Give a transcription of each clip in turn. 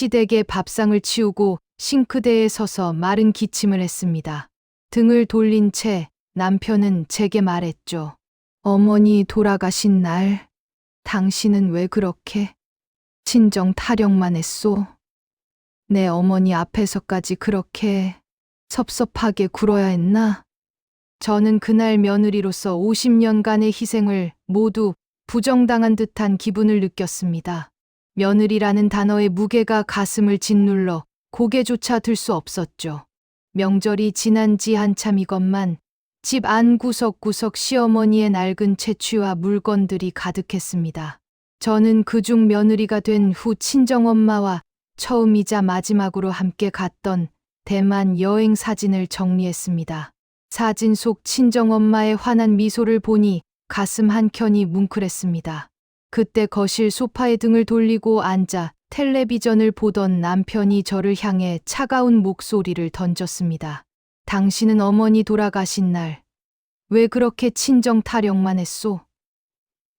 시댁에 밥상을 치우고 싱크대에 서서 마른 기침을 했습니다. 등을 돌린 채 남편은 제게 말했죠. 어머니 돌아가신 날, 당신은 왜 그렇게 친정 타령만 했소? 내 어머니 앞에서까지 그렇게 섭섭하게 굴어야 했나? 저는 그날 며느리로서 50년간의 희생을 모두 부정당한 듯한 기분을 느꼈습니다. 며느리라는 단어의 무게가 가슴을 짓눌러 고개조차 들 수 없었죠. 명절이 지난 지 한참이건만 집 안 구석구석 시어머니의 낡은 채취와 물건들이 가득했습니다. 저는 그중 며느리가 된 후 친정엄마와 처음이자 마지막으로 함께 갔던 대만 여행 사진을 정리했습니다. 사진 속 친정엄마의 환한 미소를 보니 가슴 한켠이 뭉클했습니다. 그때 거실 소파에 등을 돌리고 앉아 텔레비전을 보던 남편이 저를 향해 차가운 목소리를 던졌습니다. 당신은 어머니 돌아가신 날, 왜 그렇게 친정 타령만 했소?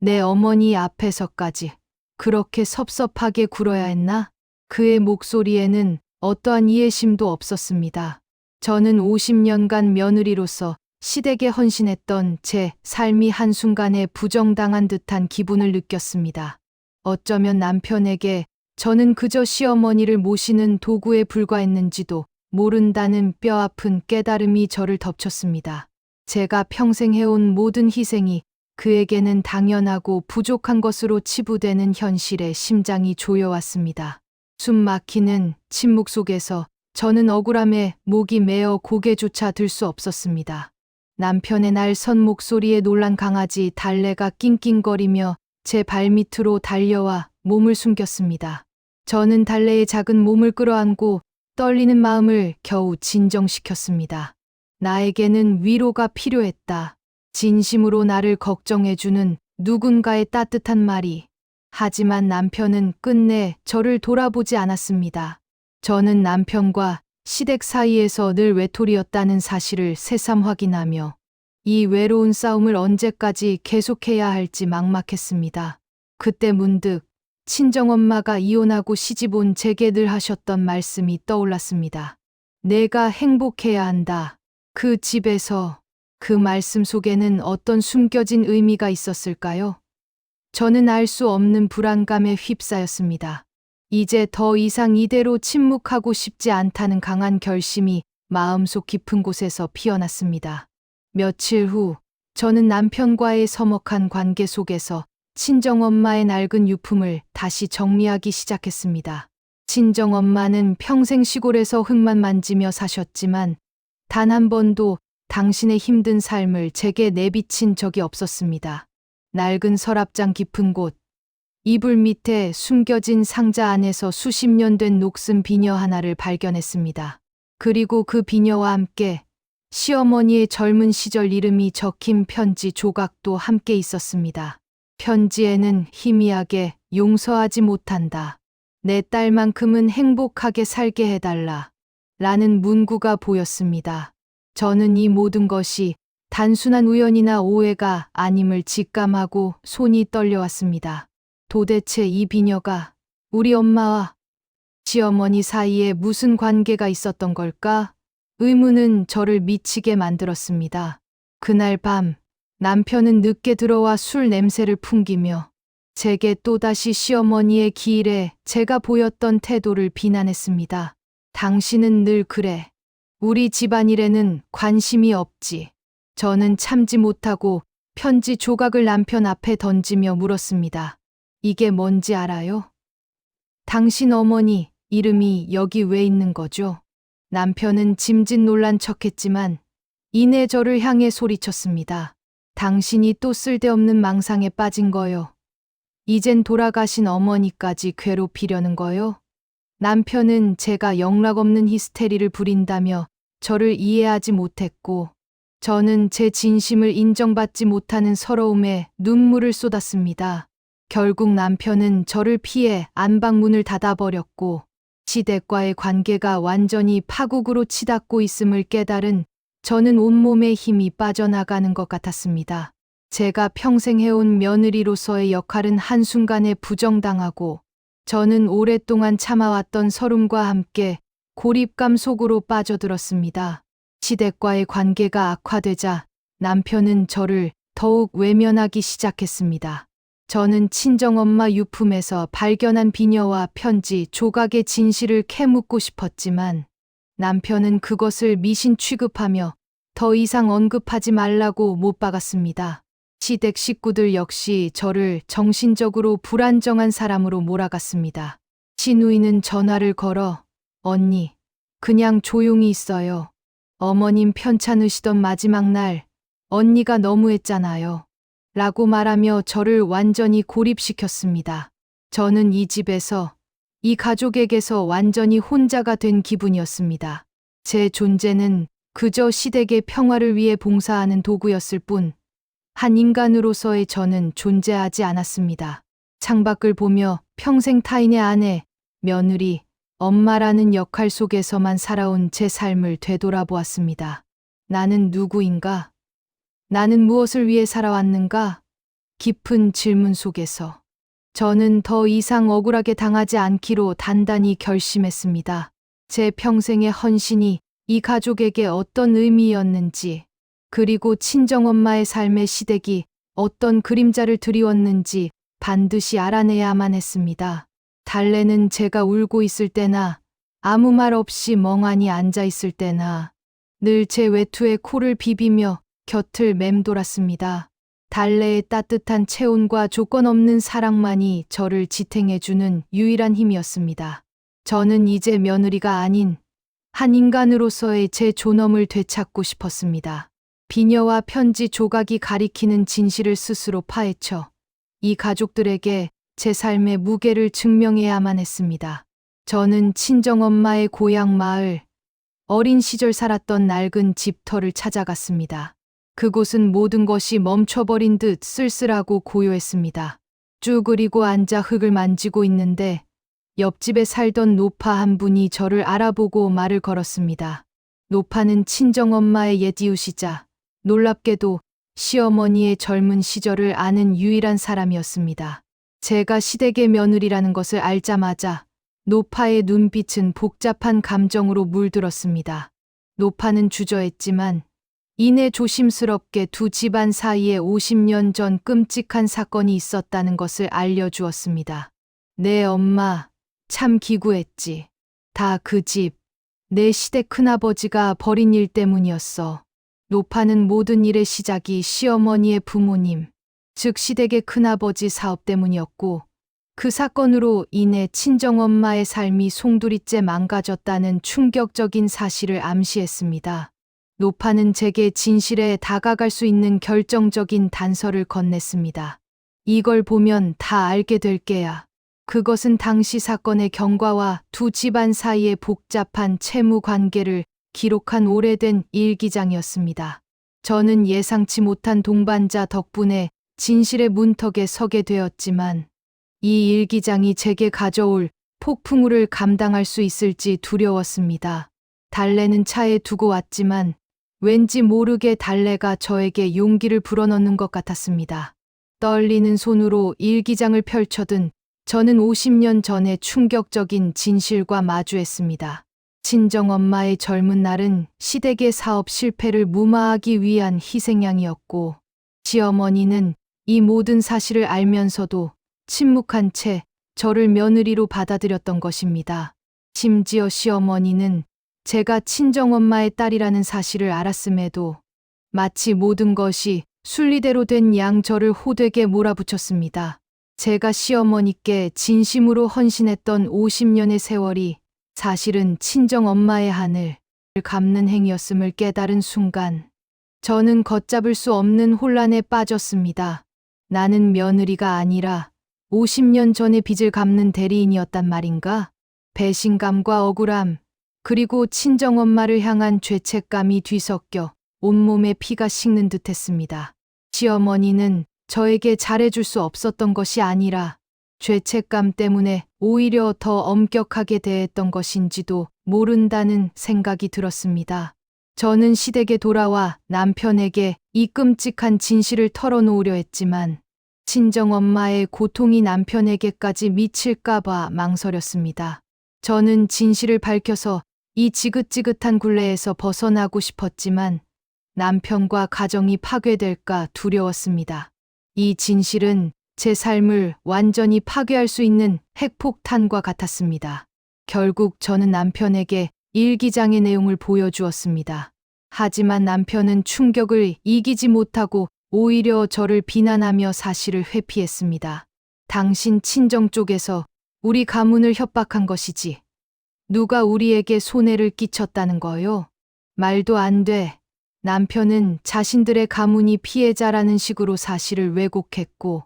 내 어머니 앞에서까지 그렇게 섭섭하게 굴어야 했나? 그의 목소리에는 어떠한 이해심도 없었습니다. 저는 50년간 며느리로서 시댁에 헌신했던 제 삶이 한순간에 부정당한 듯한 기분을 느꼈습니다. 어쩌면 남편에게 저는 그저 시어머니를 모시는 도구에 불과했는지도 모른다는 뼈아픈 깨달음이 저를 덮쳤습니다. 제가 평생 해온 모든 희생이 그에게는 당연하고 부족한 것으로 치부되는 현실에 심장이 조여왔습니다. 숨 막히는 침묵 속에서 저는 억울함에 목이 메어 고개조차 들 수 없었습니다. 남편의 날선 목소리에 놀란 강아지 달래가 낑낑거리며 제 발밑으로 달려와 몸을 숨겼습니다. 저는 달래의 작은 몸을 끌어안고 떨리는 마음을 겨우 진정시켰습니다. 나에게는 위로가 필요했다. 진심으로 나를 걱정해주는 누군가의 따뜻한 말이. 하지만 남편은 끝내 저를 돌아보지 않았습니다. 저는 남편과 시댁 사이에서 늘 외톨이였다는 사실을 새삼 확인하며 이 외로운 싸움을 언제까지 계속해야 할지 막막했습니다. 그때 문득 친정엄마가 이혼하고 시집 온 제게 늘 하셨던 말씀이 떠올랐습니다. 내가 행복해야 한다. 그 집에서 그 말씀 속에는 어떤 숨겨진 의미가 있었을까요? 저는 알 수 없는 불안감에 휩싸였습니다. 이제 더 이상 이대로 침묵하고 싶지 않다는 강한 결심이 마음속 깊은 곳에서 피어났습니다. 며칠 후, 저는 남편과의 서먹한 관계 속에서 친정엄마의 낡은 유품을 다시 정리하기 시작했습니다. 친정엄마는 평생 시골에서 흙만 만지며 사셨지만 단 한 번도 당신의 힘든 삶을 제게 내비친 적이 없었습니다. 낡은 서랍장 깊은 곳, 이불 밑에 숨겨진 상자 안에서 수십 년 된 녹슨 비녀 하나를 발견했습니다. 그리고 그 비녀와 함께 시어머니의 젊은 시절 이름이 적힌 편지 조각도 함께 있었습니다. 편지에는 희미하게 용서하지 못한다. 내 딸만큼은 행복하게 살게 해달라. 라는 문구가 보였습니다. 저는 이 모든 것이 단순한 우연이나 오해가 아님을 직감하고 손이 떨려왔습니다. 도대체 이 비녀가 우리 엄마와 시어머니 사이에 무슨 관계가 있었던 걸까? 의문은 저를 미치게 만들었습니다. 그날 밤 남편은 늦게 들어와 술 냄새를 풍기며 제게 또다시 시어머니의 기일에 제가 보였던 태도를 비난했습니다. 당신은 늘 그래. 우리 집안일에는 관심이 없지. 저는 참지 못하고 편지 조각을 남편 앞에 던지며 물었습니다. 이게 뭔지 알아요? 당신 어머니 이름이 여기 왜 있는 거죠? 남편은 짐짓 놀란 척 했지만 이내 저를 향해 소리쳤습니다. 당신이 또 쓸데없는 망상에 빠진 거요. 이젠 돌아가신 어머니까지 괴롭히려는 거요. 남편은 제가 영락없는 히스테리를 부린다며 저를 이해하지 못했고 저는 제 진심을 인정받지 못하는 서러움에 눈물을 쏟았습니다. 결국 남편은 저를 피해 안방문을 닫아버렸고 시댁과의 관계가 완전히 파국으로 치닫고 있음을 깨달은 저는 온몸에 힘이 빠져나가는 것 같았습니다. 제가 평생 해온 며느리로서의 역할은 한순간에 부정당하고 저는 오랫동안 참아왔던 서름과 함께 고립감 속으로 빠져들었습니다. 시댁과의 관계가 악화되자 남편은 저를 더욱 외면하기 시작했습니다. 저는 친정엄마 유품에서 발견한 비녀와 편지, 조각의 진실을 캐묻고 싶었지만 남편은 그것을 미신 취급하며 더 이상 언급하지 말라고 못 박았습니다. 시댁 식구들 역시 저를 정신적으로 불안정한 사람으로 몰아갔습니다. 신우이는 전화를 걸어 언니, 그냥 조용히 있어요. 어머님 편찮으시던 마지막 날 언니가 너무했잖아요. 라고 말하며 저를 완전히 고립시켰습니다. 저는 이 집에서 이 가족에게서 완전히 혼자가 된 기분이었습니다. 제 존재는 그저 시댁의 평화를 위해 봉사하는 도구였을 뿐, 한 인간으로서의 저는 존재하지 않았습니다. 창밖을 보며 평생 타인의 아내, 며느리, 엄마라는 역할 속에서만 살아온 제 삶을 되돌아보았습니다. 나는 누구인가? 나는 무엇을 위해 살아왔는가? 깊은 질문 속에서 저는 더 이상 억울하게 당하지 않기로 단단히 결심했습니다. 제 평생의 헌신이 이 가족에게 어떤 의미였는지, 그리고 친정엄마의 삶의 시댁이 어떤 그림자를 드리웠는지 반드시 알아내야만 했습니다. 달래는 제가 울고 있을 때나 아무 말 없이 멍하니 앉아 있을 때나 늘 제 외투에 코를 비비며 곁을 맴돌았습니다. 달래의 따뜻한 체온과 조건 없는 사랑만이 저를 지탱해주는 유일한 힘이었습니다. 저는 이제 며느리가 아닌 한 인간으로서의 제 존엄을 되찾고 싶었습니다. 비녀와 편지 조각이 가리키는 진실을 스스로 파헤쳐 이 가족들에게 제 삶의 무게를 증명해야만 했습니다. 저는 친정엄마의 고향 마을, 어린 시절 살았던 낡은 집터를 찾아갔습니다. 그곳은 모든 것이 멈춰버린 듯 쓸쓸하고 고요했습니다. 쭈그리고 앉아 흙을 만지고 있는데 옆집에 살던 노파 한 분이 저를 알아보고 말을 걸었습니다. 노파는 친정엄마의 옛 이웃이자 놀랍게도 시어머니의 젊은 시절을 아는 유일한 사람이었습니다. 제가 시댁의 며느리라는 것을 알자마자 노파의 눈빛은 복잡한 감정으로 물들었습니다. 노파는 주저했지만 이내 조심스럽게 두 집안 사이에 50년 전 끔찍한 사건이 있었다는 것을 알려주었습니다. 내 엄마, 참 기구했지. 다 그 집, 내 시댁 큰아버지가 벌인 일 때문이었어. 노파는 모든 일의 시작이 시어머니의 부모님, 즉 시댁의 큰아버지 사업 때문이었고, 그 사건으로 인해 친정엄마의 삶이 송두리째 망가졌다는 충격적인 사실을 암시했습니다. 노파는 제게 진실에 다가갈 수 있는 결정적인 단서를 건넸습니다. 이걸 보면 다 알게 될 게야. 그것은 당시 사건의 경과와 두 집안 사이의 복잡한 채무 관계를 기록한 오래된 일기장이었습니다. 저는 예상치 못한 동반자 덕분에 진실의 문턱에 서게 되었지만 이 일기장이 제게 가져올 폭풍우를 감당할 수 있을지 두려웠습니다. 달래는 차에 두고 왔지만 왠지 모르게 달래가 저에게 용기를 불어넣는 것 같았습니다. 떨리는 손으로 일기장을 펼쳐든 저는 50년 전의 충격적인 진실과 마주했습니다. 친정 엄마의 젊은 날은 시댁의 사업 실패를 무마하기 위한 희생양이었고, 시어머니는 이 모든 사실을 알면서도 침묵한 채 저를 며느리로 받아들였던 것입니다. 심지어 시어머니는 제가 친정엄마의 딸이라는 사실을 알았음에도 마치 모든 것이 순리대로 된 양 저를 호되게 몰아붙였습니다. 제가 시어머니께 진심으로 헌신했던 50년의 세월이 사실은 친정엄마의 하늘 감는 행위였음을 깨달은 순간 저는 걷잡을 수 없는 혼란에 빠졌습니다. 나는 며느리가 아니라 50년 전의 빚을 갚는 대리인이었단 말인가? 배신감과 억울함, 그리고 친정엄마를 향한 죄책감이 뒤섞여 온몸에 피가 식는 듯 했습니다. 시어머니는 저에게 잘해줄 수 없었던 것이 아니라 죄책감 때문에 오히려 더 엄격하게 대했던 것인지도 모른다는 생각이 들었습니다. 저는 시댁에 돌아와 남편에게 이 끔찍한 진실을 털어놓으려 했지만 친정 엄마의 고통이 남편에게까지 미칠까봐 망설였습니다. 저는 진실을 밝혀서 이 지긋지긋한 굴레에서 벗어나고 싶었지만 남편과 가정이 파괴될까 두려웠습니다. 이 진실은 제 삶을 완전히 파괴할 수 있는 핵폭탄과 같았습니다. 결국 저는 남편에게 일기장의 내용을 보여주었습니다. 하지만 남편은 충격을 이기지 못하고 오히려 저를 비난하며 사실을 회피했습니다. 당신 친정 쪽에서 우리 가문을 협박한 것이지. 누가 우리에게 손해를 끼쳤다는 거요? 말도 안 돼. 남편은 자신들의 가문이 피해자라는 식으로 사실을 왜곡했고,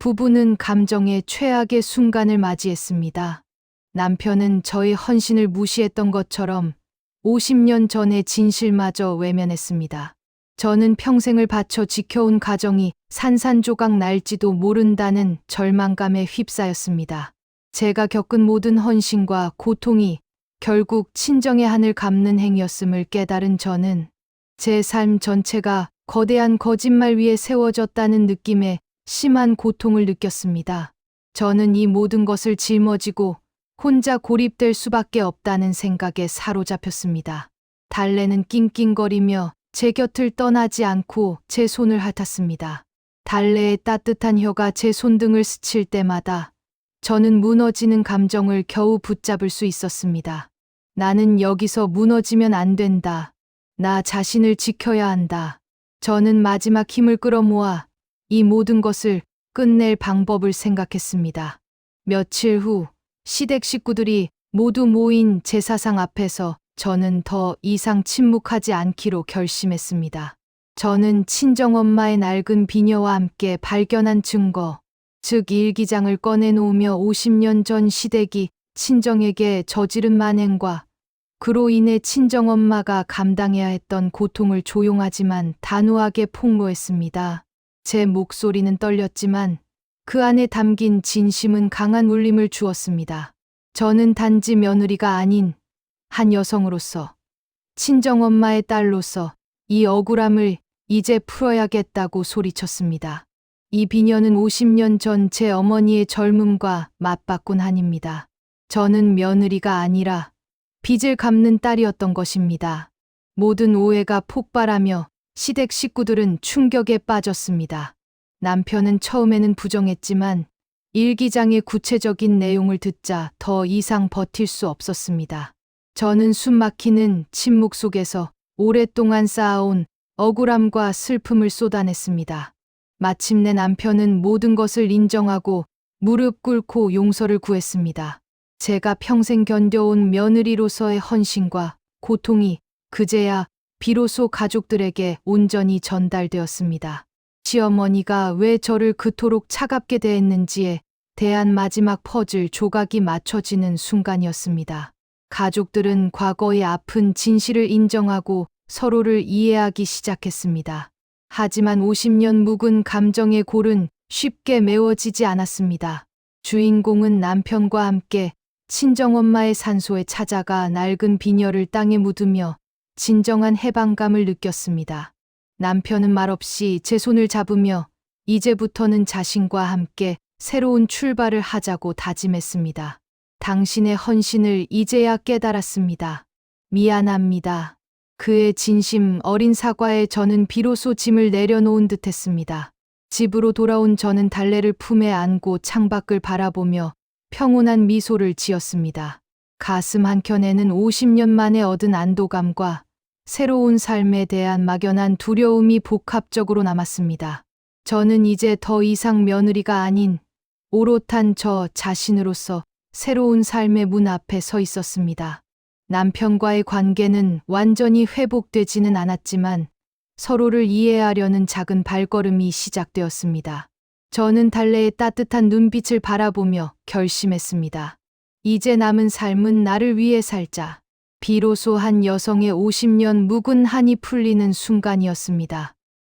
부부는 감정의 최악의 순간을 맞이했습니다. 남편은 저의 헌신을 무시했던 것처럼 50년 전의 진실마저 외면했습니다. 저는 평생을 바쳐 지켜온 가정이 산산조각 날지도 모른다는 절망감에 휩싸였습니다. 제가 겪은 모든 헌신과 고통이 결국 친정의 한을 갚는 행위였음을 깨달은 저는 제 삶 전체가 거대한 거짓말 위에 세워졌다는 느낌에 심한 고통을 느꼈습니다. 저는 이 모든 것을 짊어지고 혼자 고립될 수밖에 없다는 생각에 사로잡혔습니다. 달래는 낑낑거리며 제 곁을 떠나지 않고 제 손을 핥았습니다. 달래의 따뜻한 혀가 제 손등을 스칠 때마다 저는 무너지는 감정을 겨우 붙잡을 수 있었습니다. 나는 여기서 무너지면 안 된다. 나 자신을 지켜야 한다. 저는 마지막 힘을 끌어모아 이 모든 것을 끝낼 방법을 생각했습니다. 며칠 후 시댁 식구들이 모두 모인 제사상 앞에서 저는 더 이상 침묵하지 않기로 결심했습니다. 저는 친정엄마의 낡은 비녀와 함께 발견한 증거, 즉 일기장을 꺼내놓으며 50년 전 시댁이 친정에게 저지른 만행과 그로 인해 친정엄마가 감당해야 했던 고통을 조용하지만 단호하게 폭로했습니다. 제 목소리는 떨렸지만 그 안에 담긴 진심은 강한 울림을 주었습니다. 저는 단지 며느리가 아닌 한 여성으로서 친정엄마의 딸로서 이 억울함을 이제 풀어야겠다고 소리쳤습니다. 이 비녀는 50년 전 제 어머니의 젊음과 맞바꾼 한입니다. 저는 며느리가 아니라 빚을 갚는 딸이었던 것입니다. 모든 오해가 폭발하며 시댁 식구들은 충격에 빠졌습니다. 남편은 처음에는 부정했지만 일기장의 구체적인 내용을 듣자 더 이상 버틸 수 없었습니다. 저는 숨막히는 침묵 속에서 오랫동안 쌓아온 억울함과 슬픔을 쏟아냈습니다. 마침내 남편은 모든 것을 인정하고 무릎 꿇고 용서를 구했습니다. 제가 평생 견뎌온 며느리로서의 헌신과 고통이 그제야 비로소 가족들에게 온전히 전달되었습니다. 시어머니가 왜 저를 그토록 차갑게 대했는지에 대한 마지막 퍼즐 조각이 맞춰지는 순간이었습니다. 가족들은 과거의 아픈 진실을 인정하고 서로를 이해하기 시작했습니다. 하지만 50년 묵은 감정의 골은 쉽게 메워지지 않았습니다. 주인공은 남편과 함께 친정엄마의 산소에 찾아가 낡은 비녀를 땅에 묻으며 진정한 해방감을 느꼈습니다. 남편은 말없이 제 손을 잡으며 이제부터는 자신과 함께 새로운 출발을 하자고 다짐했습니다. 당신의 헌신을 이제야 깨달았습니다. 미안합니다. 그의 진심 어린 사과에 저는 비로소 짐을 내려놓은 듯 했습니다. 집으로 돌아온 저는 달래를 품에 안고 창밖을 바라보며 평온한 미소를 지었습니다. 가슴 한켠에는 50년 만에 얻은 안도감과 새로운 삶에 대한 막연한 두려움이 복합적으로 남았습니다. 저는 이제 더 이상 며느리가 아닌 오롯한 저 자신으로서 새로운 삶의 문 앞에 서 있었습니다. 남편과의 관계는 완전히 회복되지는 않았지만 서로를 이해하려는 작은 발걸음이 시작되었습니다. 저는 달래의 따뜻한 눈빛을 바라보며 결심했습니다. 이제 남은 삶은 나를 위해 살자. 비로소 한 여성의 50년 묵은 한이 풀리는 순간이었습니다.